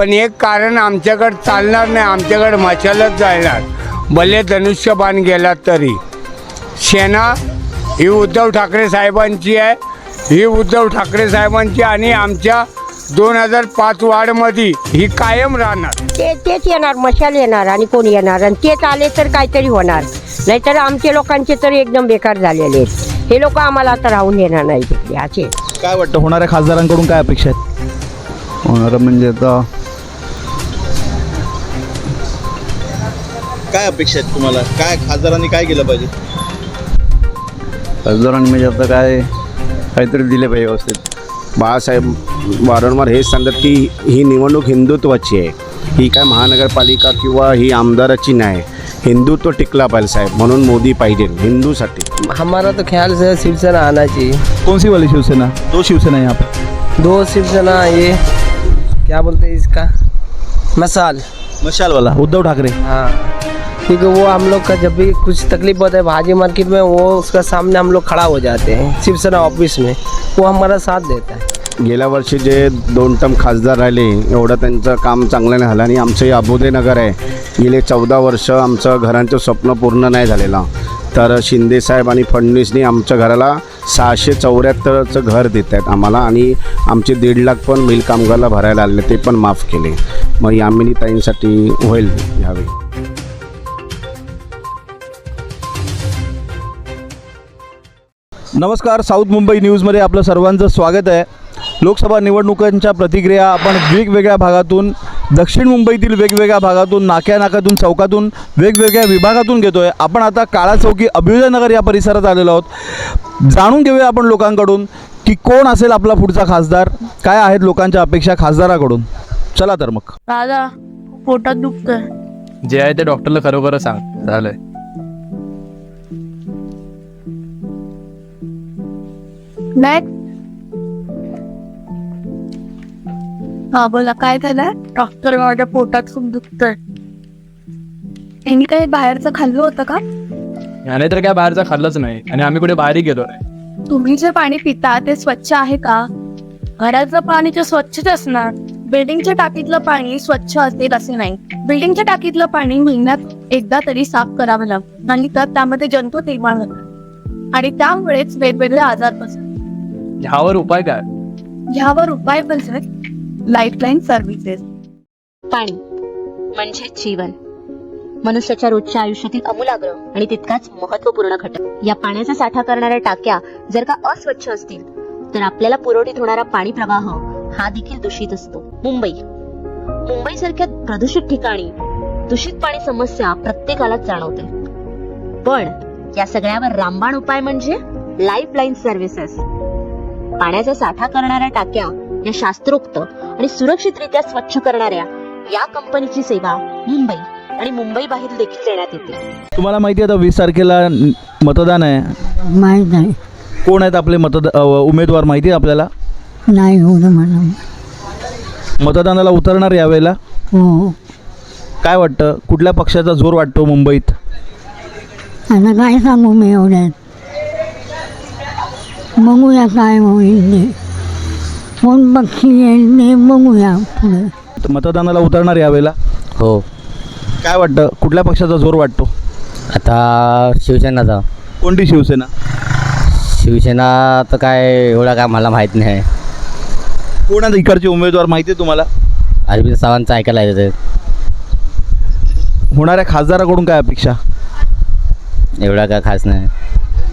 पण एक कारण आमच्याकडं चालणार नाही आमच्याकडं मशालच जाणार भले धनुष्यबाण गेला तरी. सेना ही उद्धव ठाकरे साहेबांची आहे. ही उद्धव ठाकरे साहेबांची आणि आमच्या दोन हजार पाच वाढमध्ये ही कायम राहणार. ते तेच येणार मशाल येणार आणि कोण येणार? आणि तेच आले तर काहीतरी होणार. नाहीतर आमचे लोकांचे तर एकदम बेकार झालेले आहेत. हे लोक आम्हाला आता राहून येणार नाही तिकडे असे काय वाटतं होणाऱ्या खासदारांकडून काय अपेक्षा आहेत? होणारं म्हणजे आता काय अपेक्षा आहेत तुम्हाला? काय खासदारांनी काय केलं पाहिजे? खासदारांनी म्हणजे आता काय काहीतरी दिले पाहिजे व्यवस्थित. बाळासाहेब वारंवार हेच सांगतात की ही निवडणूक हिंदुत्वाची आहे. ही काय महानगरपालिका किंवा ही आमदाराची नाही. हिंदुत्व टिकला पाहिजे साहेब म्हणून मोदी पाहिजे हिंदूसाठी. हमारा तो ख्याल से शिवसेना आना चाहिए कौन सी वाली शिवसेना? दो शिवसेना है यहाँ पे. दो शिवसेना ये. क्या बोलते हैं इसका? मसाल मशाल वाला. उद्धव ठाकरे. हाँ. क्योंकि वो हम लोग का जब भी कुछ तकलीफ होता है भाजी मार्केट में वो उसका सामने हम लोग खड़ा हो जाते हैं शिवसेना ऑफिस में। वो हमारा साथ देता है। गेल्या वर्षी जे दोन टर्म खासदार राहिले एवढं त्यांचं काम चांगलं नाही झालं आणि आमचं हे अबोधे नगर आहे. गेले चौदा वर्ष आमचं घरांचं स्वप्न पूर्ण नाही झालेलं. तर शिंदेसाहेब आणि फडणवीसनी आमच्या घराला सहाशे चौऱ्याहत्तरचं घर देत आहेत आम्हाला आणि आमचे दीड लाख पण मिल कामगारला भरायला आले ते पण माफ केले. मग यामिनी ताईंसाठी होईल यावेळी. नमस्कार साऊथ मुंबई न्यूजमध्ये आपलं सर्वांचं स्वागत आहे. लोकसभा निवडणुकांच्या प्रतिक्रिया आपण वेगवेगळ्या भागातून दक्षिण मुंबईतील वेगवेगळ्या भागातून नाक्या नाक्यातून चौकातून वेगवेगळ्या विभागातून घेतो आहे आपण आता काळा चौकी अभ्युदयनगर या परिसरात आलेलो आहोत. जाणून घेऊया आपण लोकांकडून की कोण असेल आपला पुढचा खासदार काय आहेत लोकांच्या अपेक्षा खासदाराकडून? चला तर मग. दादा पोटात दुखतंय. जे आहे ते डॉक्टरला खरोखर सांग झालंय. नेक्स्ट हा बोला काय झालंय डॉक्टर माझ्या पोटात खूप दुखतंय. यांनी काही बाहेरचं खाल्लं होतं का? याने तर काय बाहेरचं खाल्लंच नाही. आणि आम्ही कुठे बाहेरही गेलो नाही. तुम्ही जे पाणी पिता ते स्वच्छ आहे का? घरातलं पाणी तर स्वच्छच असणार. बिल्डिंगच्या टाकीतलं पाणी स्वच्छ असेल असे नाही. बिल्डिंगच्या टाकीतलं पाणी महिन्यात एकदा तरी साफ करावं लागतं. आणि तर त्यामध्ये जंतू निर्माण होतात. आणि त्यामुळेच वेगवेगळे आजार पसरतात. ह्यावर उपाय काय? ह्यावर उपाय म्हणजे लाईफलाईन सर्व्हिसेस पाणी म्हणजे जीवन. मनुष्याच्या रोजच्या आयुष्यातील अमूलाग्र आणि तितकाच महत्त्वपूर्ण घटक. या पाण्याचा साठा करणाऱ्या टाक्या जर का अस्वच्छ असतील तर आपल्याला पुरवठीत होणारा पाणी प्रवाह हा देखील दूषित असतो. मुंबई. मुंबई सारख्या प्रदूषित ठिकाणी दूषित पाणी समस्या प्रत्येकालाच जाणवते. पण या सगळ्यावर रामबाण उपाय म्हणजे लाईफ लाईन सर्व्हिसेस पाण्याचा साठा करणाऱ्या टाक्या या शास्त्रोक्त आणि सुरक्षितरित्या स्वच्छ करणाऱ्या या कंपनीची सेवा मुंबई आणि मुंबई बाहेर देखील देण्यात येते. तुम्हाला माहिती आहे आता वीस तारखेला मतदान आहे? माहीत नाही. कोण आहेत आपले मतद अ, उमेदवार माहिती आहे आपल्याला? नाही मला. मतदानाला उतरणार यावेळेला? हो. काय वाटतं? कुठल्या पक्षाचा जोर वाटतो मुंबईत? आता काय सांगू मी एवढ्यात? बघूया काय होईल ते कोण पक्षी येईल ते बघूया पुढे तर मतदानाला उतरणार यावेळेला? हो. काय वाटतं? कुठल्या पक्षाचा जोर वाटतो? आता शिवसेनाचा. कोणती शिवसेना? शिवसेना तर काय एवढा काय मला माहीत नाही. कोण आहेत इकडचे उमेदवार माहिती आहे तुम्हाला? अरविंद सावंतचं ऐकायला येतं होणाऱ्या खासदाराकडून काय अपेक्षा? एवढा काय खास नाही.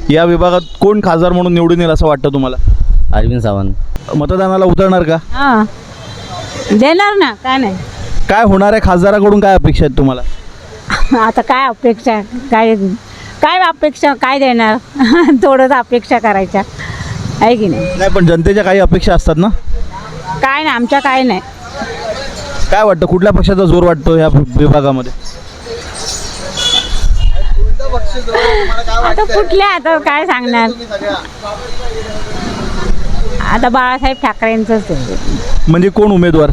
या विभागात कोण खासदार म्हणून निवडून येईल असं वाटतं तुम्हाला? अरविंद सावंत. मतदानाला उतरणार का? हां. देणार ना काय नाही. काय होणाऱ्या खासदाराकडून? काय अपेक्षा आहेत तुम्हाला? आता काय अपेक्षा काय काय अपेक्षा काय देणार? थोडंच अपेक्षा करायच्या. आहे की नाही? नाही पण जनतेच्या काही अपेक्षा असतात ना? काय नाही आमच्या काय नाही. काय वाटतं? कुठल्या पक्षाचा जोर वाटतो या विभागामध्ये? आता कुठल्या आता काय सांगणार? आता बाळासाहेब ठाकरेंचंच आहे. म्हणजे कोण उमेदवार?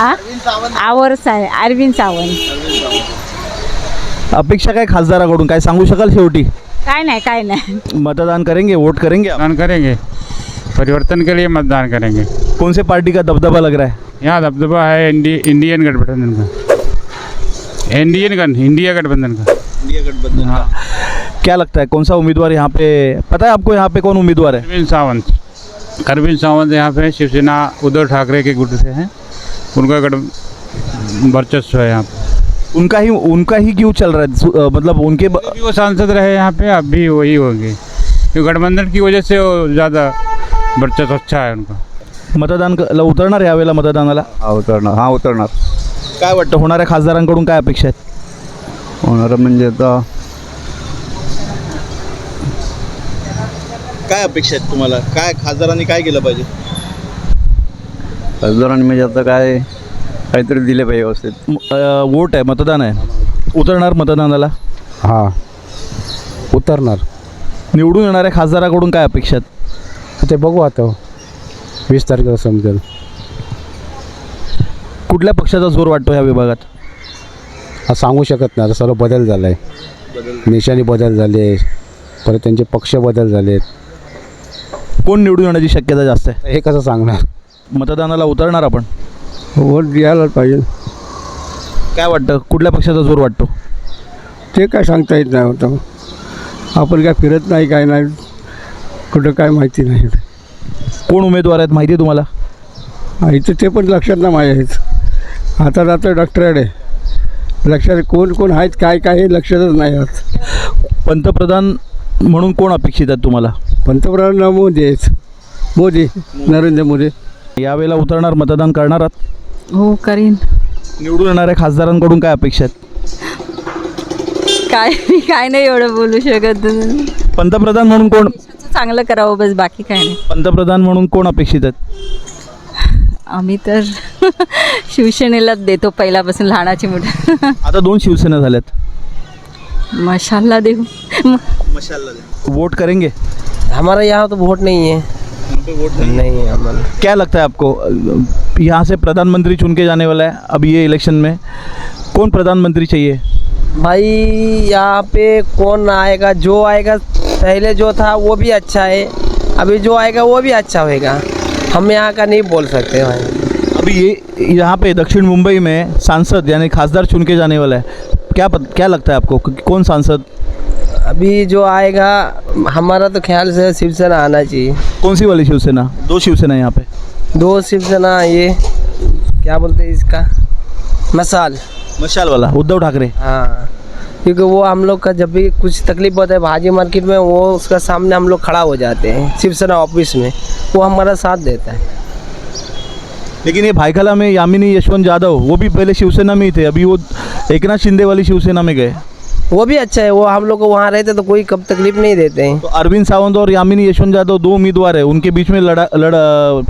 आ? आवर साहेब अरविंद सावंत. अपेक्षा काय खासदाराकडून? काय सांगू शकाल शेवटी? काय नाही काय नाही. मतदान करेंगे वोट करेंगे आप? करेंगे. परिवर्तन के लिए मतदान करेंगे. कौन से पार्टी का दबदबा लग रहा है? यहाँ दबदबा है इंडी, इंडियन गठबंधन का। इंडियन गण इंडिया गठबंधन का। इंडिया गठबंधन हाँ। क्या लगता है कौन सा उम्मीदवार यहाँ पे पता है आपको यहाँ पे कौन उम्मीदवार है? अरविंद सावंत। अरविंद सावंत यहाँ पे शिवसेना उद्धव ठाकरे के गुट से हैं। उनका गठ वर्चस्व है यहाँ पे। उनका ही उनका ही क्यों चल रहा है? मतलब उनके ब- वो सांसद रहे यहाँ पे अब भी वही होंगे। क्योंकि गठबंधन की वजह से वो ज़्यादा वर्चस्व अच्छा है उनका। मतदान क- ला उतरणार यावेळेला मतदानाला? हा उतरणार हा उतरणार काय वाटतं होणाऱ्या खासदारांकडून काय अपेक्षा आहेत? होणार म्हणजे आता काय अपेक्षा आहेत तुम्हाला? काय खासदारांनी काय केलं पाहिजे? खासदारांनी म्हणजे आता काय काहीतरी दिले पाहिजे व्यवस्थित. म- अ, वोट आहे मतदान आहे. उतरणार मतदानाला? हां. उतरणार. निवडून येणाऱ्या खासदाराकडून काय अपेक्षा आहेत? ते बघू आता. वीस तारखेला समजेल. कुठल्या पक्षाचा जोर वाटतो ह्या विभागात? हा सांगू शकत नाही. आता सर्व बदल झाला आहे निशाणी बदल झाले. परत त्यांचे पक्ष बदल झालेत. कोण निवडून येण्याची शक्यता जास्त आहे? हे कसं सांगणार? मतदानाला उतरणार आपण? वोट द्यायला पाहिजे. काय वाटतं? कुठल्या पक्षाचा जोर वाटतो? ते काय सांगता येत नाही होतं आपण काय फिरत नाही काय नाही. कुठं काय माहिती नाही. कोण उमेदवार आहेत? माहिती आहे तुम्हाला? इथं ते पण लक्षात नाही माझ्या आहेत आता आता डॉक्टरेड आहे लक्षात कोण कोण आहेत काय काय हे लक्षातच नाही आहेत पंतप्रधान म्हणून कोण अपेक्षित आहेत तुम्हाला? पंतप्रधान मोदी आहेत. मोदी नरेंद्र मोदी. यावेळेला उतरणार मतदान करणार आहात? हो करीन. निवडून येणाऱ्या खासदारांकडून काय अपेक्षा आहेत? काय मी काय नाही एवढं बोलू शकत. पंतप्रधान म्हणून कोण? चांगलं करावं बस बाकी काय नाही. पंतप्रधान म्हणून कोण अपेक्षित आहेत? आम्ही तर शिवसेनेलाच देतो पहिल्यापासून लहानाची मोठं आता दोन शिवसेना झाल्यात. मशालला देऊ. वोट करेंगे? हमारा यहाँ तो वोट नहीं है। नहीं है हमारा। क्या लगता है आपको? यहाँ से प्रधानमंत्री चुन के जाने वाला है अब ये इलेक्शन में। कौन प्रधानमंत्री चाहिए? भाई यहाँ पे कौन आएगा? जो आएगा पहले जो था वो भी अच्छा है। अभी जो आएगा वो भी अच्छा होएगा। हम यहाँ का नहीं बोल सकते भाई। अभी ये यहाँ पे दक्षिण मुंबई में सांसद यानी खासदार चुन के जाने वाला है। क्या पत, क्या लगता है आपको? कौन सांसद? अभी जो आएगा हमारा तो ख्याल से शिवसेना आना चाहिए। कौन सी वाली शिवसेना? दो शिवसेना यहाँ पे। दो शिवसेना ये क्या बोलते हैं इसका? मसाल। मशाल वाला उद्धव ठाकरे। हाँ। क्योंकि वो हम लोग का जब भी कुछ तकलीफ़ होता है भाजी मार्केट में, वो उसका सामने हम लोग खड़ा हो जाते हैं, शिवसेना ऑफ़िस में। वो हमारा साथ देता है। लेकिन ये भाईखला में यामिनी यशवंत यादव, वो भी पहले शिवसेना में ही थे, अभी वो एकनाथ शिंदे वाली शिवसेना में गए। वो भी अच्छा है वो हम लोग को वहाँ रहते तो कोई कब तकलीफ नहीं देते हैं। तो अरविंद सावंत और यामिनी यशवंत यादव दो उम्मीदवार है उनके बीच में लड़ा लड़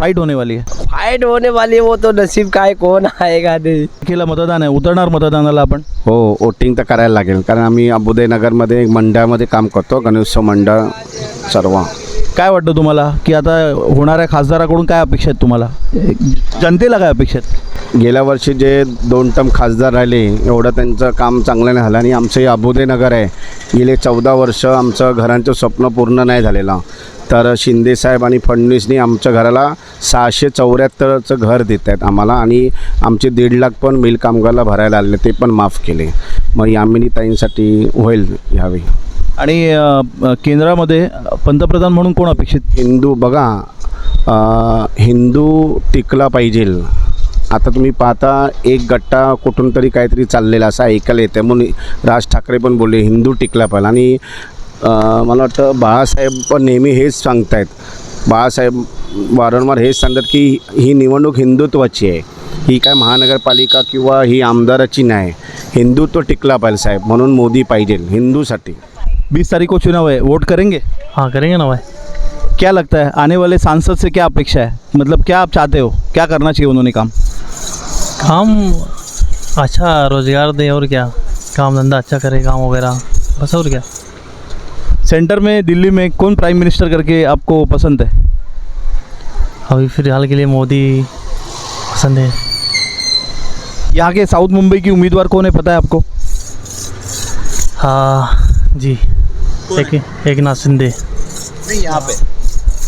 फाइट होने वाली है। फाइट होने वाली है वो तो नसीब का है कौन आएगा नहीं। केला मतदान आहे उतरणार मतदानाला आपण? हो वोटिंग तर करायला लागेल कारण आम्ही अबुदयनगरमध्ये एक मंडळामध्ये काम करतो गणेशोत्सव मंडळ सर्व. काय वाटतं तुम्हाला? की आता होणाऱ्या खासदाराकडून काय अपेक्षा आहेत तुम्हाला? जनतेला काय अपेक्षा आहेत? गेल्या वर्षी जे दोन टर्म खासदार राहिले एवढं त्यांचं काम चांगलं नाही झालं आणि आमचं हे अबोदेनगर आहे. गेले चौदा वर्ष आमचं घरांचं स्वप्न पूर्ण नाही झालेलं. तर शिंदेसाहेब आणि फडणवीसनी आमच्या घराला सहाशे चौऱ्याहत्तरचं घर देत आहेत आम्हाला आणि आमचे दीड लाख पण मिल कामगारला भरायला आले ते पण माफ केले. मग यामिनी ताईंसाठी होईल ह्यावेळी आणि अ, केंद्रामध्ये पंतप्रधान म्हणून कोण अपेक्षित? हिंदू बघा हिंदू टिकला पाहिजे आता तुम्ही पाहता एक गट्टा कुठून तरी काहीतरी चाललेला असं ऐकायला येतं म्हणून राज ठाकरे पण बोलले हिंदू टिकला पाहिजे. आणि मला वाटतं बाळासाहेब पण नेहमी हेच सांगतायत. बाळासाहेब वारंवार हेच सांगतात की ही निवडणूक हिंदुत्वाची आहे. ही काय महानगरपालिका किंवा ही आमदाराची नाही. हिंदुत्व टिकला पाहिजे साहेब. म्हणून मोदी पाहिजे हिंदूसाठी. बीस तारीख को चुनाव है वोट करेंगे? हाँ करेंगे ना भाई। क्या लगता है आने वाले सांसद से क्या अपेक्षा है? मतलब क्या आप चाहते हो? क्या करना चाहिए उन्होंने काम? काम अच्छा रोज़गार दे और क्या? काम धंधा अच्छा करे काम वगैरह। बस और क्या? सेंटर में दिल्ली में कौन प्राइम मिनिस्टर करके आपको पसंद है? अभी फ़िलहाल के लिए मोदी पसंद है। यहाँ के साउथ मुंबई की उम्मीदवार कौन है पता है आपको? हाँ जी। एक एक नाथ शिंदे. नहीं यहाँ पे.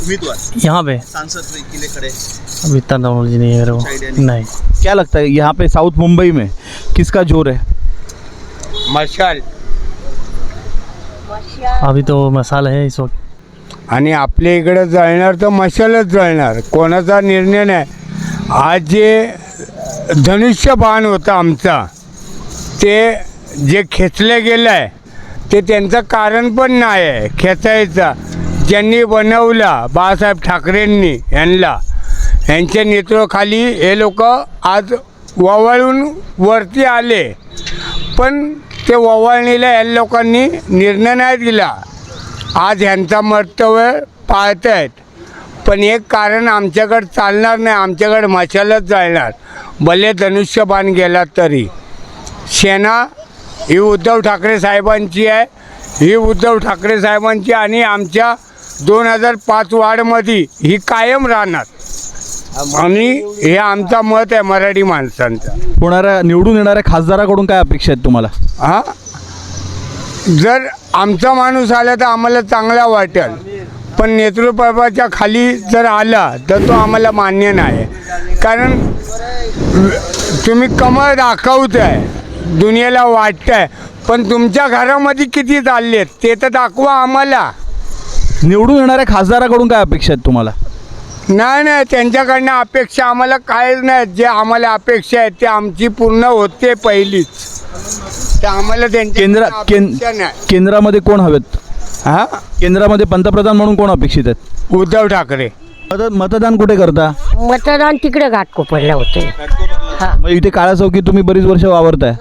उम्मीदवार. यहाँ पे. सांसद के लिए खड़े. अब इतना नॉलेज नहीं है को नहीं। नहीं. क्या लगता है यहाँ पे साउथ मुंबई में किसका जोर है? मशाल. अभी तो मसाला है इस वक्त. आणि आपल्या इकडं जळणार तर मशालच जळणार. कोणाचा निर्णय नाही. आज जे धनुष्यबाण होता आमचा ते जे खेचलं गेलं आहे ते त्यांचं कारण पण नाही आहे. खेचायचं. ज्यांनी बनवला बाळासाहेब ठाकरेंनी यांना यांच्या नेतृत्वाखाली हे लोक आज ववाळून वरती आले. पण ते ववाळणीला या लोकांनी निर्णय नाही दिला. आज ह्यांचा मर्तव्य पाळत आहेत. पण एक कारण आमच्याकडं चालणार नाही. आमच्याकडं मशालच जाळणार. भले धनुष्यबाण गेला तरी. सेना ही उद्धव ठाकरे साहेबांची आहे. ही उद्धव ठाकरे साहेबांची आणि आमच्या दोन हजार पाच वाढमध्ये ही कायम राहणार. आणि हे आमचा मत आहे मराठी माणसांचा. होणाऱ्या निवडून येणाऱ्या खासदाराकडून काय अपेक्षा आहेत तुम्हाला? हा? जर आमचा माणूस आला तर आम्हाला चांगला वाटेल. पण नेतृत्वाच्या खाली जर आला तर तो आम्हाला मान्य नाही. कारण तुम्ही कमळ दाखवताय. दुनियेला वाटतंय. पण तुमच्या घरामध्ये किती चाललेत? ते तर दाखवा आम्हाला. निवडून येणाऱ्या खासदाराकडून काय अपेक्षा आहेत तुम्हाला? नाही नाही त्यांच्याकडनं अपेक्षा आम्हाला काहीच नाही. जे आम्हाला अपेक्षा आहेत ते आमची पूर्ण होते पहिलीच. ते आम्हाला केंद्र त्यांच्या नाही. केंद्रामध्ये कोण हवेत? हा? केंद्रामध्ये पंतप्रधान म्हणून कोण अपेक्षित आहेत? उद्धव ठाकरे. मत मतदान कुठे करता? मतदान तिकडे घाटकोपरला होतं. मग इथे काळा चौकी तुम्ही बरीच वर्ष वावरताय.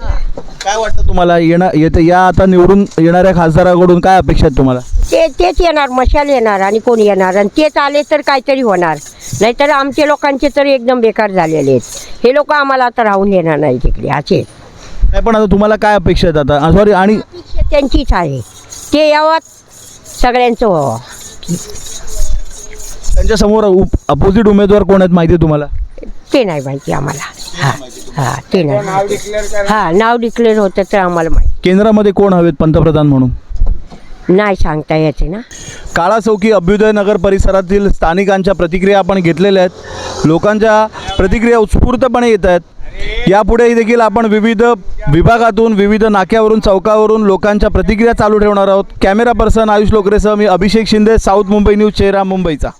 काय वाटतं तुम्हाला? येणार येते या आता निवडून येणाऱ्या खासदाराकडून काय अपेक्षा आहेत तुम्हाला? ते तेच येणार मशाल येणार आणि कोण येणार? आणि तेच आले तर काहीतरी होणार. नाहीतर आमचे लोकांचे तर एकदम बेकार झालेले आहेत. हे लोक आम्हाला आता राहून देणार नाही तिकडे असे नाही पण आता तुम्हाला काय अपेक्षा आहेत आता? सॉरी आणि अपेक्षा त्यांचीच आहे. ते यावं सगळ्यांचं व्हावं. त्यांच्यासमोर अपोजिट उमेदवार कोण आहेत माहिती आहे तुम्हाला? ते नाही माहिती आम्हाला. हां हां ते नाही. हां नाव डिक्लेअर होतं तर आम्हाला माहिती. केंद्रामध्ये कोण हवेत पंतप्रधान म्हणून? नाही सांगता येते ना. काळा चौकी अभ्युदय नगर परिसरातील स्थानिकांच्या प्रतिक्रिया आपण घेतलेल्या आहेत. लोकांच्या प्रतिक्रिया उत्स्फूर्तपणे येत आहेत. यापुढेही देखील आपण विविध विभागातून विविध नाक्यावरून चौकावरून लोकांच्या प्रतिक्रिया चालू ठेवणार आहोत. कॅमेरा पर्सन आयुष लोकरेसह मी अभिषेक शिंदे साऊथ मुंबई न्यूज चेहरा मुंबईचा.